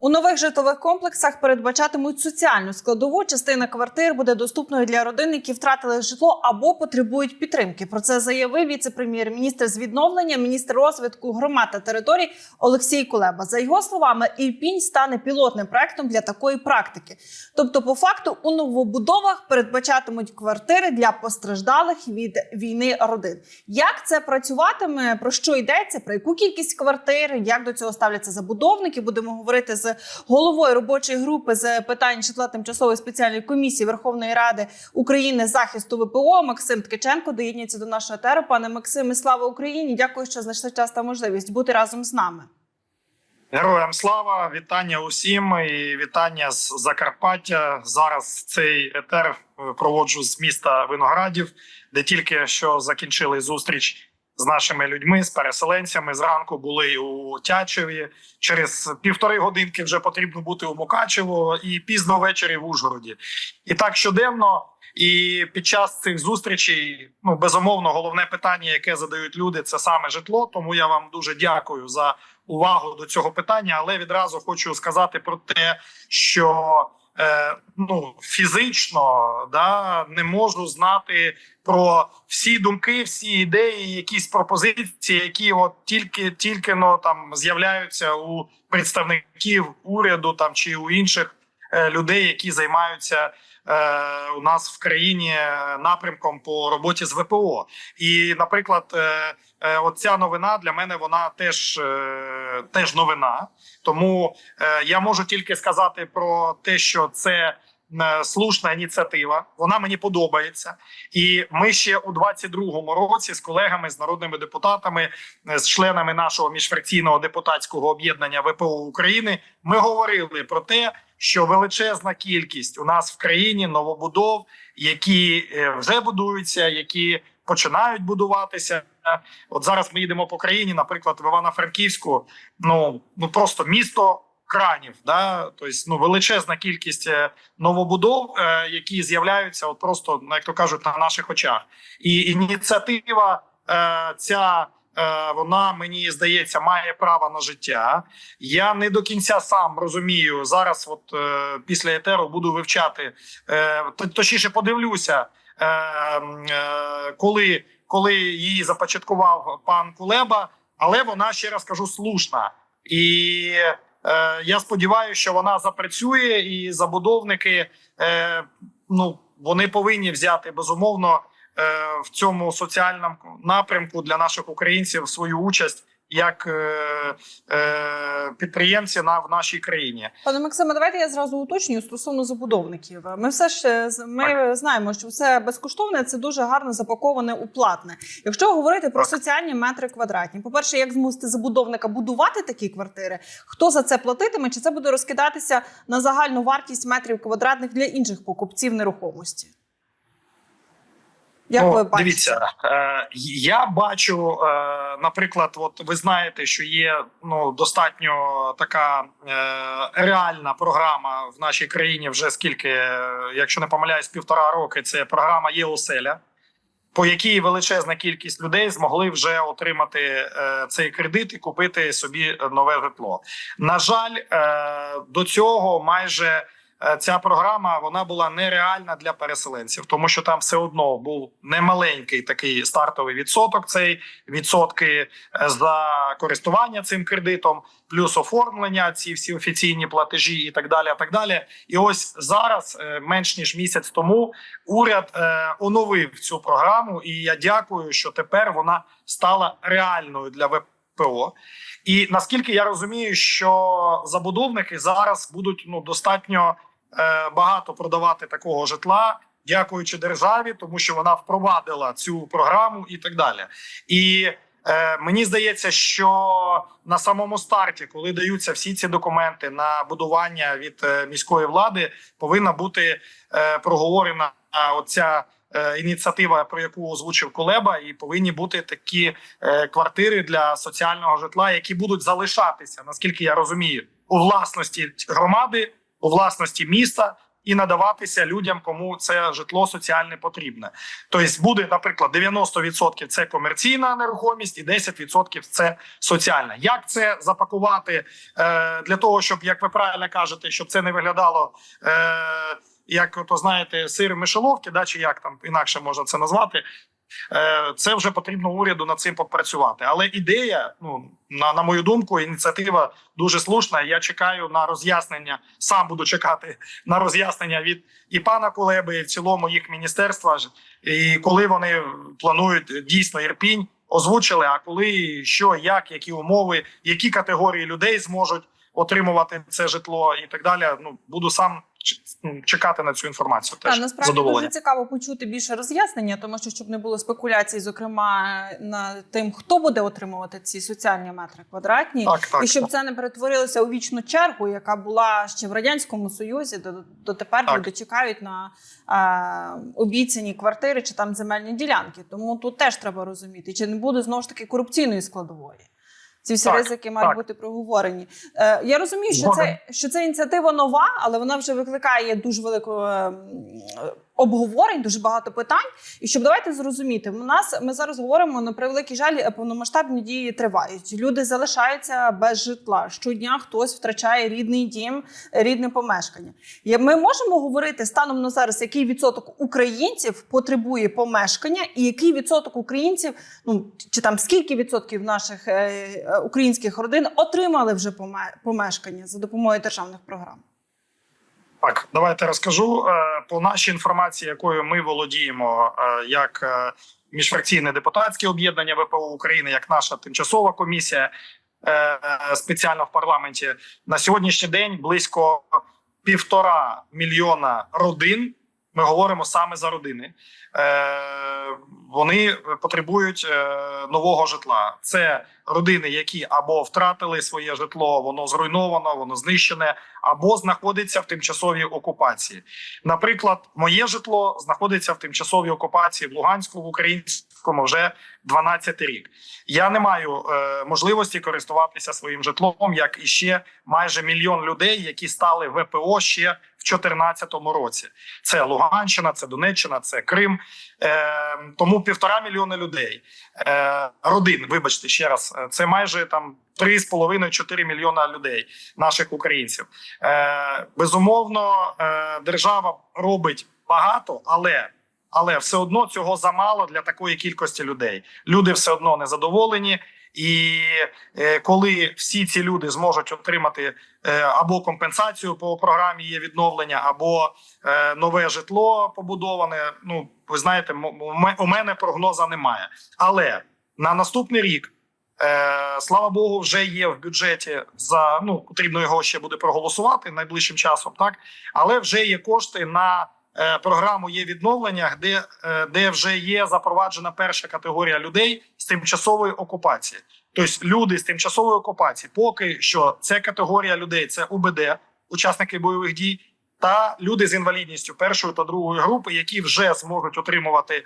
У нових житлових комплексах передбачатимуть соціальну складову. Частина квартир буде доступною для родин, які втратили житло або потребують підтримки. Про це заявив віце-прем'єр-міністр з відновлення, міністр розвитку громад та територій Олексій Кулеба. За його словами, Ірпінь стане пілотним проектом для такої практики. Тобто, по факту, у новобудовах передбачатимуть квартири для постраждалих від війни родин. Як це працюватиме? Про що йдеться? Про яку кількість квартир? Як до цього ставляться забудовники? Будемо говорити з головою робочої групи з питань житла тимчасової спеціальної комісії Верховної Ради України захисту ВПО Максим Ткаченко доєднується до нашого етеру. Пане Максиме, слава Україні! Дякую, що знайшли час та можливість бути разом з нами. Героям слава, вітання усім і вітання з Закарпаття. Зараз цей етер проводжу з міста Виноградів, де тільки що закінчили зустріч з нашими людьми, з переселенцями. Зранку були у Тячеві. Через півтори годинки вже потрібно бути у Мукачево і пізно ввечері в Ужгороді. І так щоденно. І під час цих зустрічей, ну безумовно, головне питання, яке задають люди, це саме житло. Тому я вам дуже дякую за увагу до цього питання. Але відразу хочу сказати про те, що е, ну фізично да не можу знати про всі думки, всі ідеї, якісь пропозиції, які от тільки тільки ну, там з'являються у представників уряду там чи у інших е, людей, які займаються. е, У нас в країні напрямком по роботі з ВПО, і, наприклад, е, е, от ця новина для мене вона теж, е, теж новина. Тому е, я можу тільки сказати про те, що це е, слушна ініціатива. Вона мені подобається, і ми ще у 22-му році з колегами, з народними депутатами, е, з членами нашого міжфракційного депутатського об'єднання ВПО України, ми говорили про те, що величезна кількість у нас в країні новобудов, які вже будуються, які починають будуватися. От зараз ми їдемо по країні, наприклад, в Івано-Франківську. Ну ну просто місто кранів, да тобто ну величезна кількість е, новобудов, е, які з'являються, от просто ну, як то кажуть, на наших очах. І ініціатива е, ця. Вона мені здається має право на життя. Я не до кінця сам розумію зараз. От після етеру буду вивчати точніше, подивлюся, коли коли її започаткував пан Кулеба, але вона ще раз кажу слушна. І е, я сподіваюся, що вона запрацює, і забудовники е, ну вони повинні взяти безумовно е, в цьому соціальному напрямку для наших українців свою участь як е, е, підприємці на в нашій країні. Пане Максиме, давайте я зразу уточнюю стосовно забудовників. Ми все ж е, ми знаємо, що все безкоштовне це дуже гарно запаковане у платне. Якщо говорити про Так. соціальні метри квадратні, по перше, як змусити забудовника будувати такі квартири? Хто за це платитиме? Чи це буде розкидатися на загальну вартість метрів квадратних для інших покупців нерухомості? Як Ну, ви бачите? Дивіться, е, я бачу, е, наприклад, от ви знаєте, що є ну достатньо така е, реальна програма в нашій країні вже скільки, якщо не помиляюсь, півтора роки. Це програма є оселя, по якій величезна кількість людей змогли вже отримати е, цей кредит і купити собі нове житло. На жаль, е, до цього майже ця програма вона була нереальна для переселенців, тому що там все одно був немаленький такий стартовий відсоток. Цей відсотки е, за користування цим кредитом, плюс оформлення, ці всі офіційні платежі і так далі. а Так далі. І ось зараз, е, менш ніж місяць тому, уряд е, оновив цю програму, і я дякую, що тепер вона стала реальною для ВПО. І наскільки я розумію, що забудовники зараз будуть ну достатньо е, багато продавати такого житла, дякуючи державі, тому що вона впровадила цю програму і так далі. І е, мені здається, що на самому старті, коли даються всі ці документи на будування від е, міської влади, повинна бути е, проговорена е, оця. е, Ініціатива, про яку озвучив Колеба, і повинні бути такі е, квартири для соціального житла, які будуть залишатися, наскільки я розумію, у власності громади, у власності міста і надаватися людям, кому це житло соціальне потрібне. Тобто буде, наприклад, 90% це комерційна нерухомість, і 10% це соціальна. Як це запакувати е, для того, щоб як ви правильно кажете, щоб це не виглядало. Е, як то знаєте, сир мишеловки, да, чи як там інакше можна це назвати, Це вже потрібно уряду над цим попрацювати. Але ідея, ну на, на мою думку, ініціатива дуже слушна. Я чекаю на роз'яснення. Сам буду чекати на роз'яснення від і пана Кулеби, і в цілому їх міністерства. І коли вони планують дійсно Ірпінь, озвучили. А коли що, як, які умови, які категорії людей зможуть отримувати це житло і так далі. Ну буду сам чекати на цю інформацію. Теж Та насправді задоволення. дуже цікаво почути більше роз'яснення, тому що щоб не було спекуляцій, зокрема на тим, хто буде отримувати ці соціальні метри квадратні, Так, так. і щоб це не перетворилося у вічну чергу, яка була ще в радянському союзі, до дотепер Так. люди чекають на е, обіцяні квартири чи там земельні ділянки. Тому тут теж треба розуміти, чи не буде знову ж таки корупційної складової. Ці всі Так, ризики мають так. бути проговорені. Е, я розумію, що це, що це ініціатива нова, але вона вже викликає дуже велику е, обговорень, дуже багато питань. І щоб давайте зрозуміти, у нас ми зараз говоримо на превеликий жаль, повномасштабні дії тривають. Люди залишаються без житла. Щодня хтось втрачає рідний дім, рідне помешкання. Ми можемо говорити станом на зараз, який відсоток українців потребує помешкання, і який відсоток українців, ну чи там скільки відсотків наших е, е, українських родин отримали вже поме- помешкання за допомогою державних програм. Так, давайте розкажу Е, по нашій інформації, якою ми володіємо, е, як е, міжфракційне депутатське об'єднання ВПО України, як наша тимчасова комісія спеціально в парламенті на сьогоднішній день близько півтора мільйона родин. Ми говоримо саме за родини. Е, вони потребують е, нового житла. Це родини, які або втратили своє житло, воно зруйновано, воно знищене, або знаходиться в тимчасовій окупації. Наприклад, моє житло знаходиться в тимчасовій окупації в Луганську, в українському вже 12 рік. Я не маю е, можливості користуватися своїм житлом, як і ще майже мільйон людей, які стали ВПО ще 2014 році. Це Луганщина, це Донеччина, це Крим. Е, тому півтора мільйона людей е, родин. Вибачте ще раз, е, це майже там 3,5-4 мільйона людей, наших українців. Е, безумовно, е, держава робить багато, але. Але все одно цього замало для такої кількості людей. Люди все одно незадоволені, і е, коли всі ці люди зможуть отримати е, або компенсацію по програмі є відновлення, або е, нове житло побудоване. Ну ви знаєте, у мене прогноза немає. Але на наступний рік. Е, слава Богу, вже є в бюджеті за ну потрібно його ще буде проголосувати найближчим часом, так але вже є кошти на програму є відновлення, де, е, де вже є запроваджена перша категорія людей з тимчасової окупації. Тобто люди з тимчасової окупації, поки що це категорія людей, це УБД, учасники бойових дій, та люди з інвалідністю першої та другої групи, які вже зможуть отримувати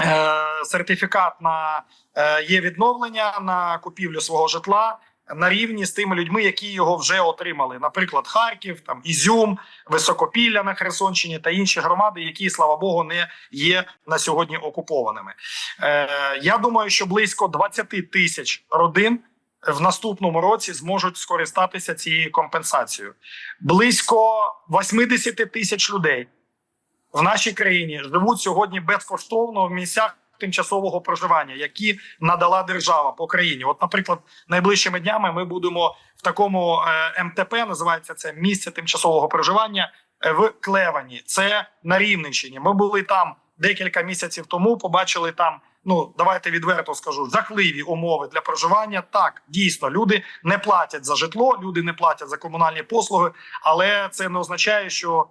е, сертифікат на е, є відновлення на купівлю свого житла на рівні з тими людьми, які його вже отримали. Наприклад, Харків, там Ізюм, Високопілля на Херсонщині та інші громади, які слава Богу не є на сьогодні окупованими. Е, я думаю, що близько 20 тисяч родин. В наступному році зможуть скористатися цією компенсацією. Близько 80 тисяч людей в нашій країні живуть сьогодні безкоштовно в місцях тимчасового проживання, які надала держава по країні. От, наприклад, найближчими днями ми будемо в такому е, МТП, називається це місце тимчасового проживання е, в Клевані. Це на Рівненщині. Ми були там декілька місяців тому. Побачили там. Ну, давайте відверто скажу, жахливі умови для проживання. Так, дійсно, люди не платять за житло, люди не платять за комунальні послуги, але це не означає, що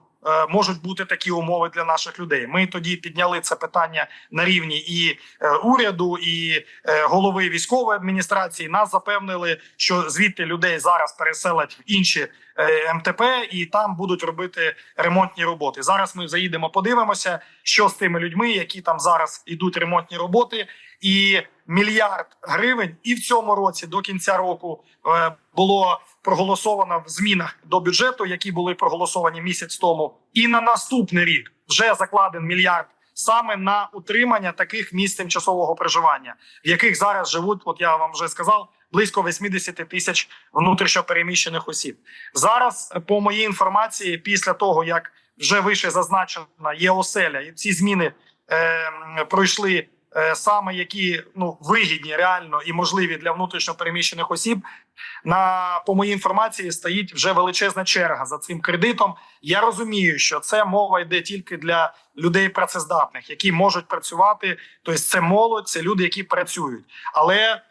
можуть бути такі умови для наших людей. Ми тоді підняли це питання на рівні і е, уряду, і е, голови військової адміністрації. Нас запевнили, що звідти людей зараз переселять в інші е, МТП, і там будуть робити ремонтні роботи. Зараз ми заїдемо, подивимося, що з тими людьми, які там зараз ідуть ремонтні роботи, і мільярд гривень, і в цьому році до кінця року е, було проголосовано в змінах до бюджету, які були проголосовані місяць тому, і на наступний рік вже закладен мільярд саме на утримання таких місць тимчасового проживання, в яких зараз живуть, от я вам вже сказав, близько 80 тисяч внутрішньопереміщених осіб. Зараз, по моїй інформації, після того як вже вище зазначена є оселя, і ці зміни е, пройшли саме які ну вигідні, реально і можливі для внутрішньопереміщених осіб. На по моїй інформації стоїть вже величезна черга за цим кредитом. Я розумію, що це мова йде тільки для людей працездатних, які можуть працювати. Тобто це молодь, це люди, які працюють. Але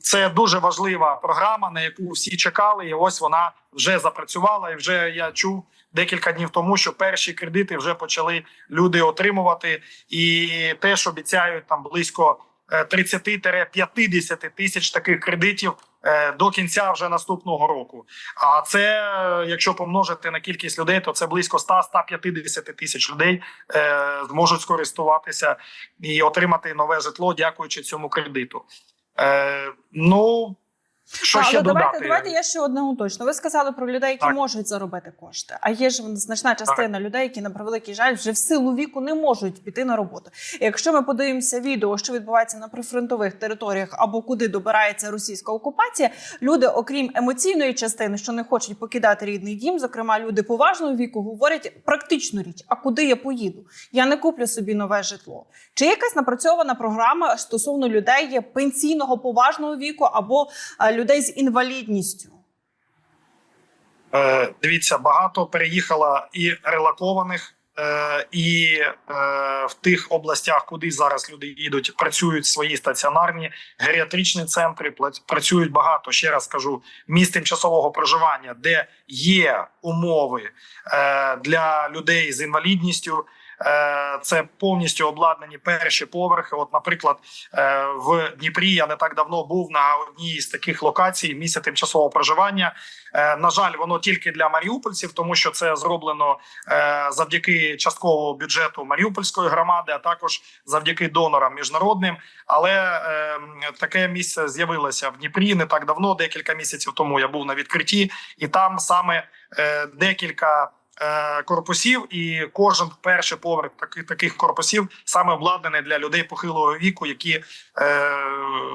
це дуже важлива програма, на яку всі чекали, і ось вона вже запрацювала. І вже я чув декілька днів тому, що перші кредити вже почали люди отримувати, і теж обіцяють там близько е, 30-50 тисяч таких кредитів е, до кінця вже наступного року. А це, е, якщо помножити на кількість людей, то це близько 100-150 тисяч людей е, зможуть скористуватися і отримати нове житло, дякуючи цьому кредиту. Е, ну що Та, ще але додати? давайте, давайте я ще одне уточню. Ви сказали про людей, які Так. можуть заробити кошти. А є ж значна частина людей, які на превеликий жаль вже в силу віку не можуть піти на роботу. І якщо ми подивимося відео, що відбувається на прифронтових територіях або куди добирається російська окупація, люди, окрім емоційної частини, що не хочуть покидати рідний дім, зокрема люди поважного віку, говорять практичну річ: а куди я поїду? Я не куплю собі нове житло. Чи є якась напрацьована програма стосовно людей пенсійного поважного віку або е, людей з інвалідністю? Е, дивіться, багато переїхало і релокованих, е, і е, в тих областях, куди зараз люди їдуть, працюють свої стаціонарні геріатричні центри. Працюють багато. Ще раз кажу, місць тимчасового проживання, де є умови е, для людей з інвалідністю. Е, Це повністю обладнані перші поверхи. От, наприклад, е, в Дніпрі я не так давно був на одній з таких локацій місця тимчасового проживання. Е, На жаль, воно тільки для маріупольців, тому що це зроблено завдяки частковому бюджету Маріупольської громади, а також завдяки донорам міжнародним. Але таке місце з'явилося в Дніпрі не так давно, декілька місяців тому. Я був на відкритті, і там саме декілька. Е, Корпусів і кожен перший поверх таких таких корпусів саме обладнаний для людей похилого віку, які е,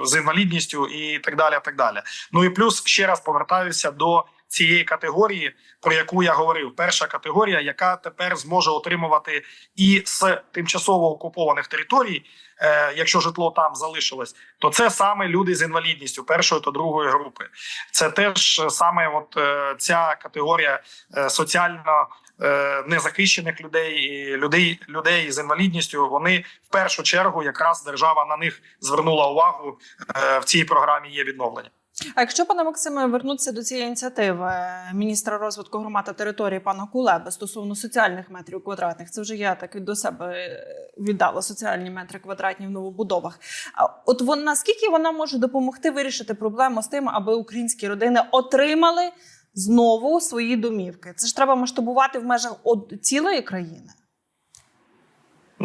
з інвалідністю і так далі. Так далі. Ну і плюс ще раз повертаюся до цієї категорії, про яку я говорив. Перша категорія, яка тепер зможе отримувати і з тимчасово окупованих територій, е, якщо житло там залишилось, то це саме люди з інвалідністю першої та другої групи. Це теж саме от е, ця категорія е, соціально. е, Незахищених людей людей людей з інвалідністю вони в першу чергу якраз держава на них звернула увагу е, в цій програмі. Є відновлення. А якщо пане Максиме вернутися до цієї ініціативи міністра розвитку громад та території пана Кулеби стосовно соціальних метрів квадратних, це вже я так до себе е, віддала соціальні метри квадратні в новобудовах. А от вона наскільки вона може допомогти вирішити проблему з тим, аби українські родини отримали знову свої домівки? Це ж треба масштабувати в межах цілої країни.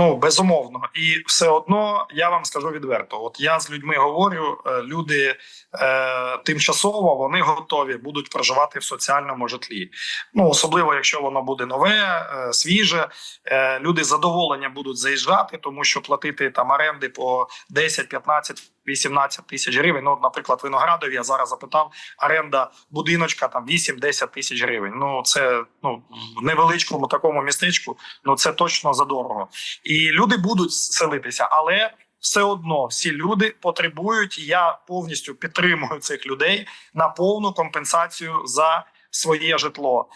Ну безумовно, і все одно я вам скажу відверто: от я з людьми говорю, е, люди е, тимчасово вони готові будуть проживати в соціальному житлі. Ну особливо, якщо воно буде нове, е, свіже. Е, люди задоволення будуть заїжджати, тому що платити там оренди по 10, 15, 18 тисяч гривень. Ну, наприклад, виноградові я зараз запитав оренда будиночка там 8-10 тисяч гривень. Ну це ну в невеличкому такому містечку. Ну це точно задорого. І люди будуть селитися, але все одно всі люди потребують. Я повністю підтримую цих людей на повну компенсацію за своє житло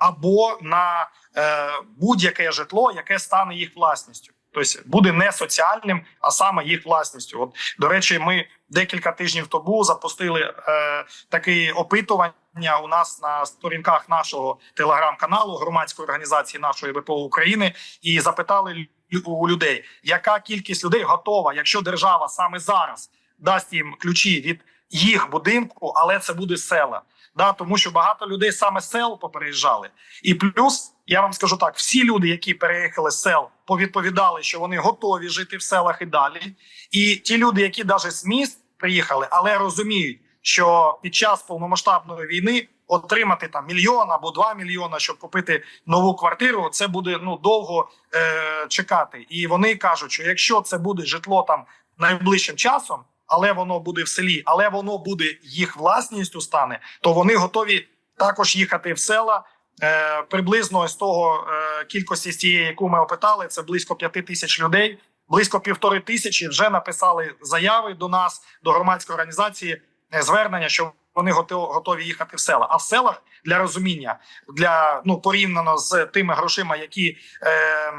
або на е, будь-яке житло, яке стане їх власністю. Тобто буде не соціальним, а саме їх власністю. От до речі, ми декілька тижнів тому запустили е, таке опитування у нас на сторінках нашого телеграм-каналу громадської організації нашої ВПО України і запитали у людей, яка кількість людей готова, якщо держава саме зараз дасть їм ключі від їх будинку, але це буде села. Да, тому що багато людей саме сел попереїжджали. І плюс я вам скажу так: всі люди, які переїхали з сел, повідповідали, що вони готові жити в селах і далі. І ті люди, які навіть з міст приїхали, але розуміють, що під час повномасштабної війни отримати там мільйон або два мільйона, щоб купити нову квартиру. Це буде ну довго е, чекати. І вони кажуть, що якщо це буде житло там найближчим часом, але воно буде в селі, але воно буде їх власністю стане, то вони готові також їхати в села. Е, приблизно з того е, кількості з тієї, яку ми опитали, це близько п'яти тисяч людей. Близько півтори тисячі вже написали заяви до нас, до громадської організації, е, звернення, що вони готові, їхати в села. А в селах для розуміння, для ну порівняно з тими грошима, які е,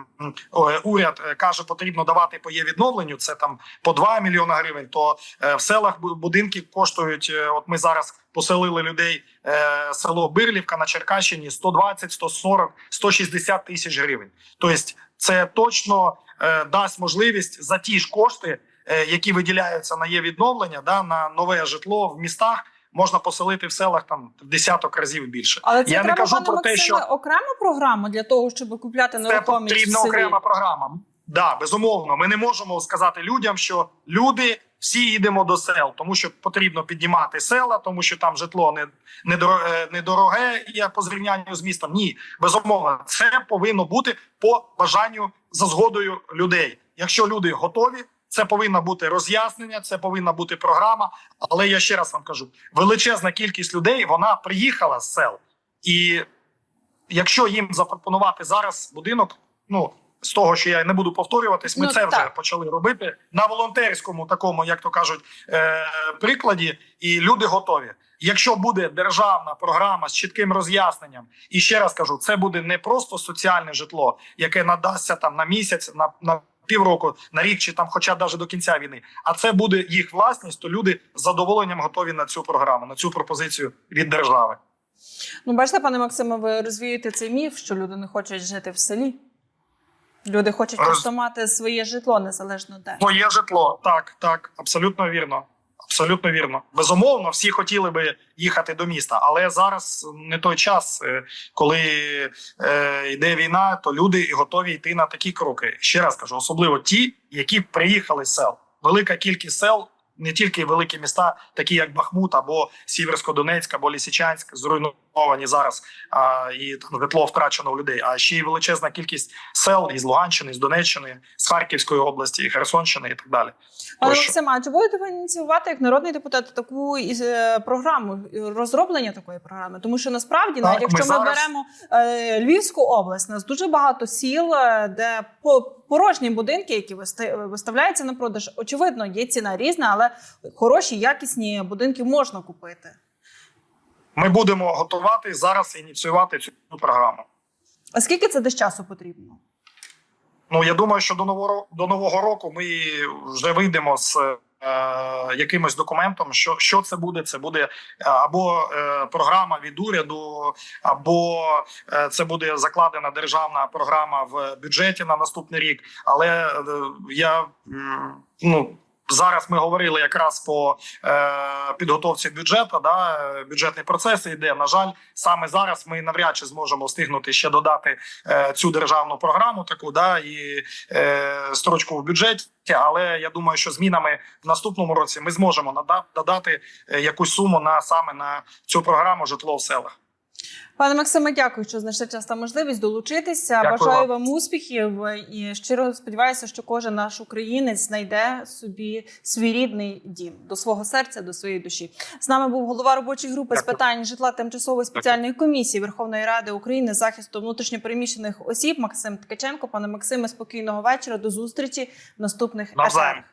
уряд каже, потрібно давати по є відновленню. Це там по 2 мільйони гривень. То е, в селах будинки коштують. е, От ми зараз поселили людей е, село Бирлівка на Черкащині 120, 140, 160 тисяч гривень. Тобто, це точно е, дасть можливість за ті ж кошти, е, які виділяються на є відновлення, да на нове житло в містах. Можна поселити в селах там в десяток разів більше. Але це Я не кажу пане про те, Максиме, що- окрему програму для того, щоб купляти Це нерухомість в потрібна селі. окрема програма. Да, безумовно. Ми не можемо сказати людям, що люди всі їдемо до сел, тому що потрібно піднімати села, тому що там житло не недоро- е, недороге є по зрівнянню з містом. Ні, безумовно, це повинно бути по бажанню за згодою людей. Якщо люди готові, це повинно бути роз'яснення, це повинна бути програма. Але я ще раз вам кажу: величезна кількість людей вона приїхала з сел, і якщо їм запропонувати зараз будинок, ну з того, що я не буду повторюватись, ми Ну, це вже так. почали робити на волонтерському такому, як то кажуть, е- прикладі, і люди готові. Якщо буде державна програма з чітким роз'ясненням, і ще раз кажу, це буде не просто соціальне житло, яке надасться там на місяць, на, на півроку, на рік чи там, хоча навіть до кінця війни, а це буде їх власність, то люди з задоволенням готові на цю програму, на цю пропозицію від держави. Ну, бачите, пане Максиме, ви розвієте цей міф, що люди не хочуть жити в селі. Люди хочуть Роз- просто мати своє житло незалежно де. Своє житло, так, так, абсолютно вірно. Абсолютно вірно. Безумовно, всі хотіли би їхати до міста, але зараз не той час, е, коли е, йде війна, то люди готові йти на такі кроки. Ще раз кажу, особливо ті, які приїхали з сел. Велика кількість сел, не тільки великі міста, такі як Бахмут або Сіверсько-Донецьк, або Лісичанськ, зруйновані зараз а, і там житло втрачено у людей. А ще й величезна кількість сел із Луганщини, з Донеччини, з Харківської області, Херсонщини і так далі. Пане Прошу. Максиме, чи будете ви ініціювати як народний депутат таку із- е, програму, розроблення такої програми? Тому що насправді, Так, навіть якщо ми, зараз- беремо е, Львівську область, у нас дуже багато сіл, е, де по порожні будинки, які виставляються на продаж, очевидно, є ціна різна, але хороші, якісні будинки можна купити. Ми будемо готувати зараз ініціювати цю програму. А скільки це десь часу потрібно? Ну я думаю, що до нового до нового року ми вже вийдемо з е, якимось документом. Що, що це буде? Це буде е, або е, програма від уряду, або е, це буде закладена державна програма в бюджеті на наступний рік. Але е, я ну. Зараз ми говорили якраз по е, підготовці бюджету. Да, е, бюджетний процес йде. На жаль, саме зараз ми навряд чи зможемо встигнути ще додати е, цю державну програму, таку да і е, строчку в бюджеті. Але я думаю, що змінами в наступному році ми зможемо нада- додати е, якусь суму на саме на цю програму житло в селах. Пане Максиме, дякую, що знайшли час та можливість долучитися. Дякую Бажаю вам. успіхів і щиро сподіваюся, що кожен наш українець знайде собі свій рідний дім до свого серця, до своєї душі. З нами був голова робочої групи з питань житла тимчасової спеціальної комісії Верховної Ради України захисту внутрішньопереміщених осіб Максим Ткаченко. Пане Максиме, спокійного вечора. До зустрічі в наступних етерах.